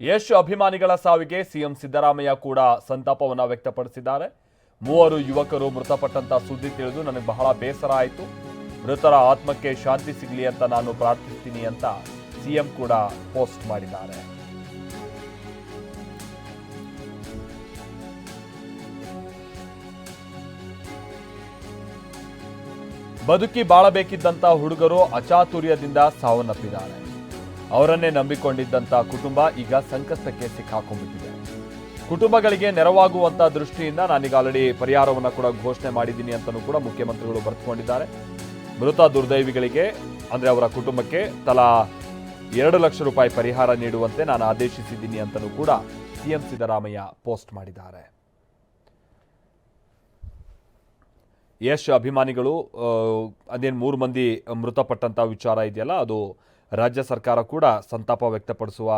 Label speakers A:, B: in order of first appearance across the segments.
A: ಯಶ್ ಅಭಿಮಾನಿಗಳ ಸಾವಿಗೆ ಸಿಎಂ ಸಿದ್ದರಾಮಯ್ಯ ಕೂಡ ಸಂತಾಪವನ್ನು ವ್ಯಕ್ತಪಡಿಸಿದ್ದಾರೆ. ಮೂವರು ಯುವಕರು ಮೃತಪಟ್ಟಂತ ಸುದ್ದಿ ತಿಳಿದು ನನಗೆ ಬಹಳ ಬೇಸರ ಆಯಿತು. ಮೃತರ ಆತ್ಮಕ್ಕೆ ಶಾಂತಿ ಸಿಗಲಿ ಅಂತ ನಾನು ಪ್ರಾರ್ಥಿಸ್ತೀನಿ ಅಂತ ಸಿಎಂ ಕೂಡ ಪೋಸ್ಟ್ ಮಾಡಿದ್ದಾರೆ. ಬದುಕಿ ಬಾಳಬೇಕಿದ್ದಂತ ಹುಡುಗರು ಅಚಾತುರ್ಯದಿಂದ ಸಾವನ್ನಪ್ಪಿದ್ದಾರೆ. ಅವರನ್ನೇ ನಂಬಿಕೊಂಡಿದ್ದಂಥ ಕುಟುಂಬ ಈಗ ಸಂಕಷ್ಟಕ್ಕೆ ಸಿಕ್ಕಾಕೊಂಡ್ಬಿಟ್ಟಿದೆ. ಕುಟುಂಬಗಳಿಗೆ ನೆರವಾಗುವಂಥ ದೃಷ್ಟಿಯಿಂದ ನಾನೀಗ ಆಲ್ರೆಡಿ ಪರಿಹಾರವನ್ನು ಕೂಡ ಘೋಷಣೆ ಮಾಡಿದ್ದೀನಿ ಅಂತಲೂ ಕೂಡ ಮುಖ್ಯಮಂತ್ರಿಗಳು ಬರೆದುಕೊಂಡಿದ್ದಾರೆ. ಮೃತ ದುರ್ದೈವಿಗಳಿಗೆ, ಅಂದರೆ ಅವರ ಕುಟುಂಬಕ್ಕೆ ತಲಾ ಎರಡು ಲಕ್ಷ ರೂಪಾಯಿ ಪರಿಹಾರ ನೀಡುವಂತೆ ನಾನು ಆದೇಶಿಸಿದ್ದೀನಿ ಅಂತಲೂ ಕೂಡ ಸಿಎಂ ಸಿದ್ದರಾಮಯ್ಯ ಪೋಸ್ಟ್ ಮಾಡಿದ್ದಾರೆ. ಯಶ್ ಅಭಿಮಾನಿಗಳು ಅದೇನು ಮೂರು ಮಂದಿ ಮೃತಪಟ್ಟಂಥ ವಿಚಾರ ಇದೆಯಲ್ಲ, ಅದು ರಾಜ್ಯ ಸರ್ಕಾರ ಕೂಡ ಸಂತಾಪ ವ್ಯಕ್ತಪಡಿಸುವ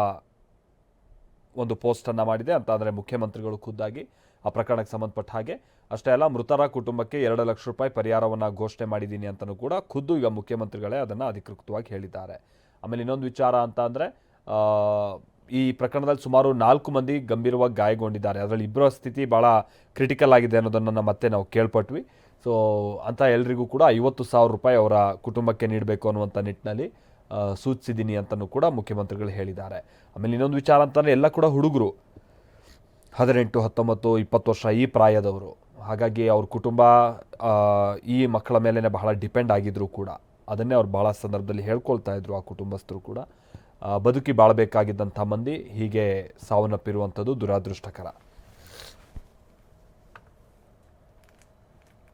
A: ಒಂದು ಪೋಸ್ಟನ್ನು ಮಾಡಿದೆ ಅಂತ ಅಂದರೆ ಮುಖ್ಯಮಂತ್ರಿಗಳು ಖುದ್ದಾಗಿ ಆ ಪ್ರಕರಣಕ್ಕೆ ಸಂಬಂಧಪಟ್ಟ ಹಾಗೆ. ಅಷ್ಟೇ ಅಲ್ಲ, ಮೃತರ ಕುಟುಂಬಕ್ಕೆ ಎರಡು ಲಕ್ಷ ರೂಪಾಯಿ ಪರಿಹಾರವನ್ನು ಘೋಷಣೆ ಮಾಡಿದ್ದೀನಿ ಅಂತಲೂ ಕೂಡ ಖುದ್ದು ಈಗ ಮುಖ್ಯಮಂತ್ರಿಗಳೇ ಅದನ್ನು ಅಧಿಕೃತವಾಗಿ ಹೇಳಿದ್ದಾರೆ. ಆಮೇಲೆ ಇನ್ನೊಂದು ವಿಚಾರ ಅಂತ ಅಂದರೆ ಈ ಪ್ರಕರಣದಲ್ಲಿ ಸುಮಾರು ನಾಲ್ಕು ಮಂದಿ ಗಂಭೀರವಾಗಿ ಗಾಯಗೊಂಡಿದ್ದಾರೆ. ಅದರಲ್ಲಿ ಇಬ್ಬರ ಸ್ಥಿತಿ ಭಾಳ ಕ್ರಿಟಿಕಲ್ ಆಗಿದೆ ಅನ್ನೋದನ್ನು ಮತ್ತೆ ನಾವು ಕೇಳ್ಪಟ್ವಿ. ಸೊ ಅಂತ ಎಲ್ರಿಗೂ ಕೂಡ ಐವತ್ತು ಸಾವಿರ ರೂಪಾಯಿ ಅವರ ಕುಟುಂಬಕ್ಕೆ ನೀಡಬೇಕು ಅನ್ನುವಂಥ ನಿಟ್ಟಿನಲ್ಲಿ ಸೂಚಿಸಿದ್ದೀನಿ ಅಂತಲೂ ಕೂಡ ಮುಖ್ಯಮಂತ್ರಿಗಳು ಹೇಳಿದ್ದಾರೆ. ಆಮೇಲೆ ಇನ್ನೊಂದು ವಿಚಾರ ಅಂತಂದರೆ ಎಲ್ಲ ಕೂಡ ಹುಡುಗರು. ಹದಿನೆಂಟು, ಹತ್ತೊಂಬತ್ತು, ಇಪ್ಪತ್ತು ವರ್ಷ ಈ ಪ್ರಾಯದವರು. ಹಾಗಾಗಿ ಅವ್ರ ಕುಟುಂಬ ಈ ಮಕ್ಕಳ ಮೇಲೇ ಬಹಳ ಡಿಪೆಂಡ್ ಆಗಿದ್ರು ಕೂಡ. ಅದನ್ನೇ ಅವ್ರು ಭಾಳ ಸಂದರ್ಭದಲ್ಲಿ ಹೇಳ್ಕೊಳ್ತಾ ಇದ್ರು ಆ ಕುಟುಂಬಸ್ಥರು ಕೂಡ. ಬದುಕಿ ಬಾಳಬೇಕಾಗಿದ್ದಂಥ ಮಂದಿ ಹೀಗೆ ಸಾವನ್ನಪ್ಪಿರುವಂಥದ್ದು ದುರಾದೃಷ್ಟಕರ.